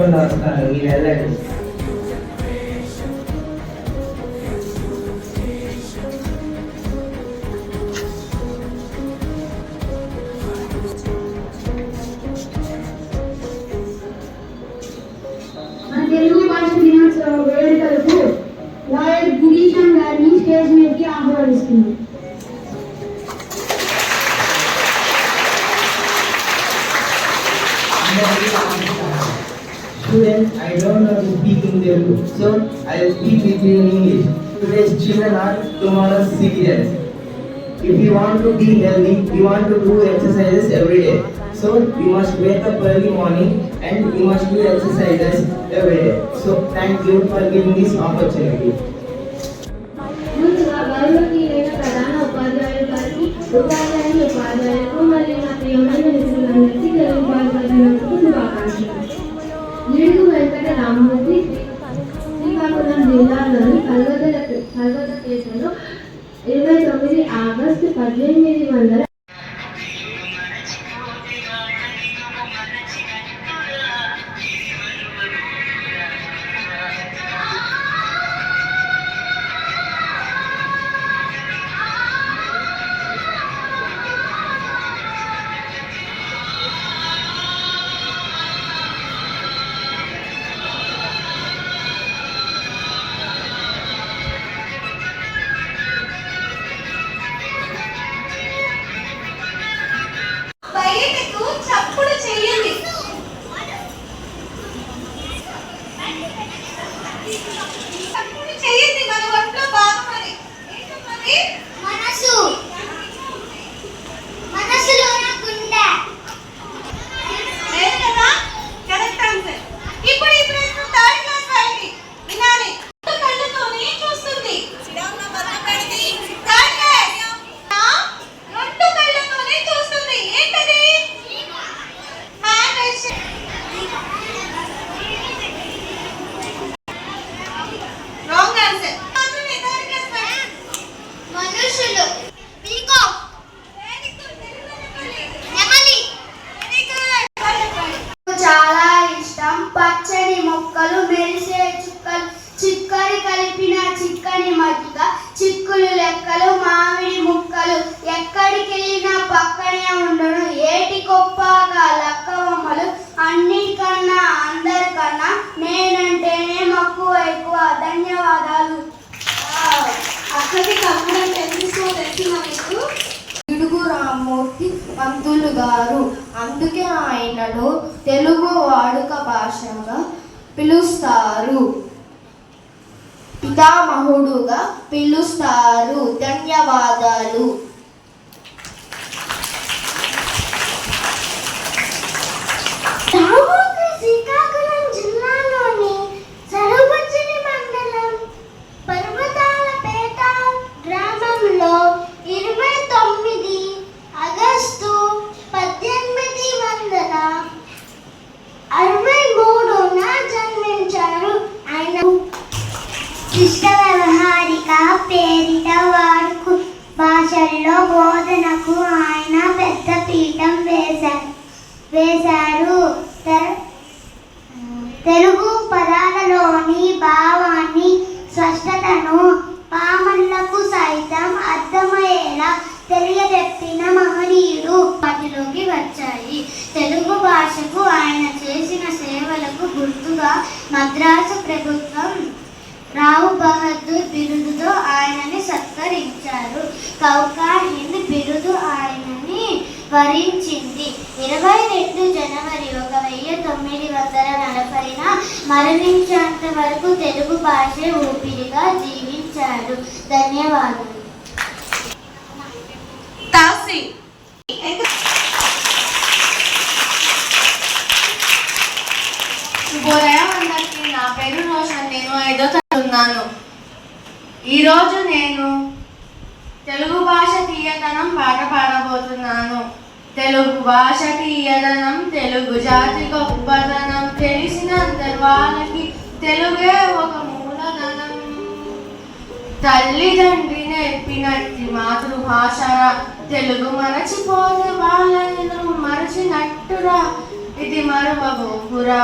సరేనమ్మా తప్పకుండా వస్తాను మీరు వెళ్ళండి మన తెలుగు భాష దినోత్సవ వేడుకలకు లాయర్ గిరీశం గారిని స్టేజ్ మీదకి ఆహ్వానిస్తుంది Students, I don't know to speak in Telugu, so I will speak with you in English. Today's children are tomorrow's citizens. If you want to be healthy, you want to do exercises every day. So you must wake up early morning and you must do exercises every day. So thank you for giving this opportunity. ముందుగా గౌరవనీయులైన ప్రధాన ఉపాధ్యాయులు గారికి ఉపాధ్యాయులు చిక్కులు లెక్కలు మామిడి ముక్కలు. ఎక్కడికి వెళ్ళినా పక్కనే ఉండను. ఏటి గొప్పగా లక్కవమ్మలు అన్నిటికన్నా అందరికన్నా నేనంటేనే మక్కువ ఎక్కువ. ధన్యవాదాలు. అక్కడికి కమ్మడం తెలుసుకో తెలిసిన మీకు. పిడుగు రామ్మూర్తి పంతులు గారు. అందుకే ఆయనను తెలుగు వాడుక భాషగా పిలుస్తారు. పితామహుడుగా పిలుస్తారు. ధన్యవాదాలు. వేశారు. తెలుగు పదాలలోని భావాన్ని స్పష్టతను పామన్లకు సైతం అర్థమయ్యేలా తెలియజెప్పిన మహనీయుడు పదిలోకి వచ్చాయి. తెలుగు భాషకు ఆయన చేసిన సేవలకు గుర్తుగా మద్రాసు ప్రభుత్వం రావు బహదూర్ బిరుదుతో ఆయనని సత్కరించారు. కౌకా వరించింది ఇరవై రెండు జనవరి ఒక వెయ్యి తొమ్మిది వందల నలభైన మరణించేంత వరకు తెలుగు భాష ఊపిరిగా జీవించాడు. ధన్యవాదాలు నా పేరు రోషన్. నేను ఐదో తరగతున్నాను ఈరోజు నేను తెలుగు భాష తీయతనం పాట పాడబోతున్నాను. తెలుగు భాషకి యదనం తెలుగు జాతి గొప్పదనం తెలిసిన వాళ్ళకి తెలుగే ఒక మూలధనం. తల్లిదండ్రి నేర్పినట్టి మాతృభాషరా తెలుగు మరచిపోతే వాళ్ళని మరచినట్టురా. ఇది మరవబోకురా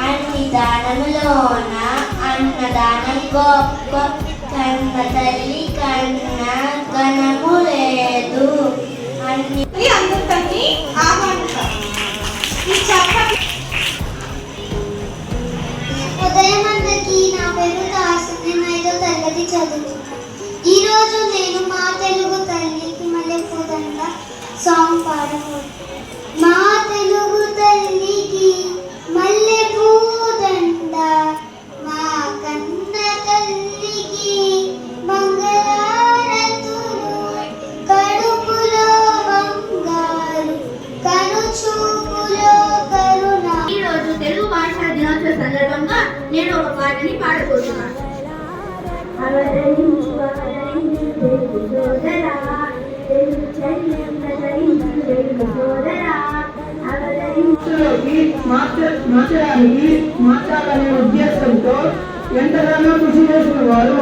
అన్ని దానములోన అన్నదానం గొప్ప కన్న తల్లి కన్న ఘనము లేదు అన్ని అందుతుంది నా పేరు నేను మా తెలుగు తల్లికి మళ్ళీ సాంగ్ మా తెలుగు తల్లికి పాటని పాడుకుంటున్నాను మార్చాలనే ఉద్దేశంతో ఎంతగానో కృషి చేసిన వారు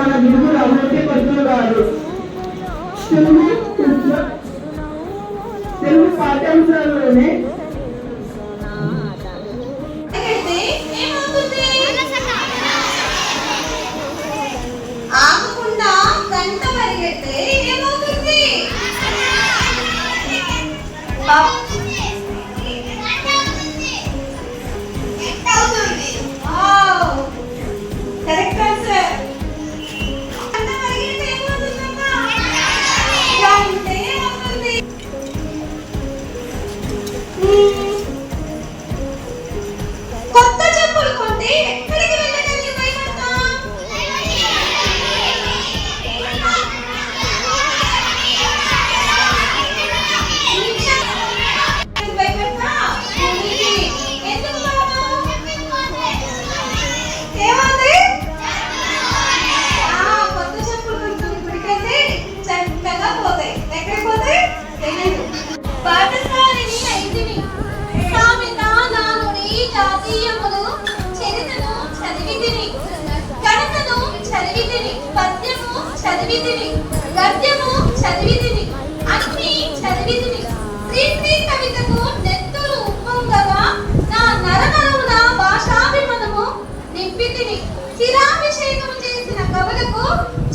చదివితిని. గద్యము చదివితిని. అన్ని చదివితిని. శ్రీశ్రీ కవితకు నెత్తులు ఉప్పొంగగా నా నరనరమున భాషాభిమనము నింపితిని. చిరాభిషేకం చేసిన కవులకు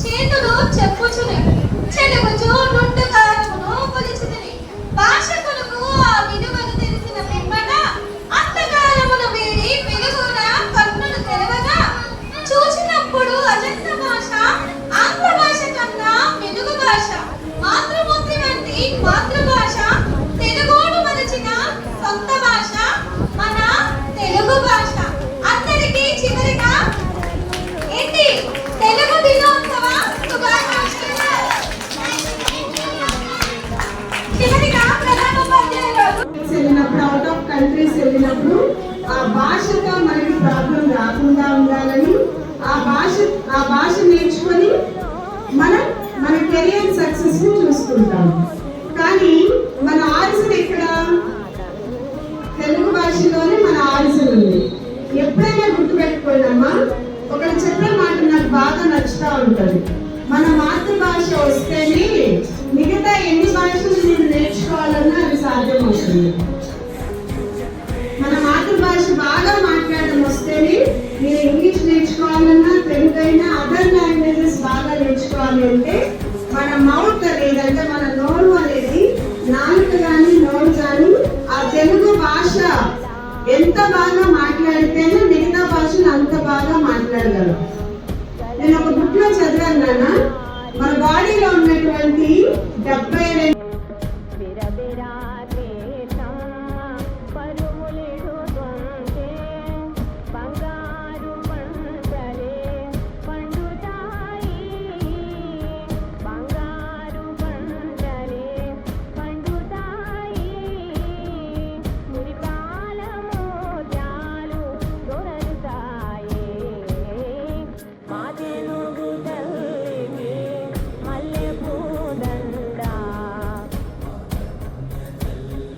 చేతులు చెప్పుచుని. చెడుగుచూ నుండు గుర్తుపెట్టుకోండమ్మా ఒకరు చెప్పే మాట నాకు బాగా నచ్చుతా ఉంటుంది. మన మాతృభాష వస్తేనే మిగతా ఎన్ని భాషలు నేను నేర్చుకోవాలన్నా అది సాధ్యమవుతుంది. మన మాతృభాష బాగా మాట్లాడడం వస్తేనే మీరు ఇంగ్లీష్ నేర్చుకోవాలన్నా తెలుగైనా అదర్ లాంగ్వేజెస్ బాగా నేర్చుకోవాలి అంటే మన మౌత్ లేదంటే మన regalos.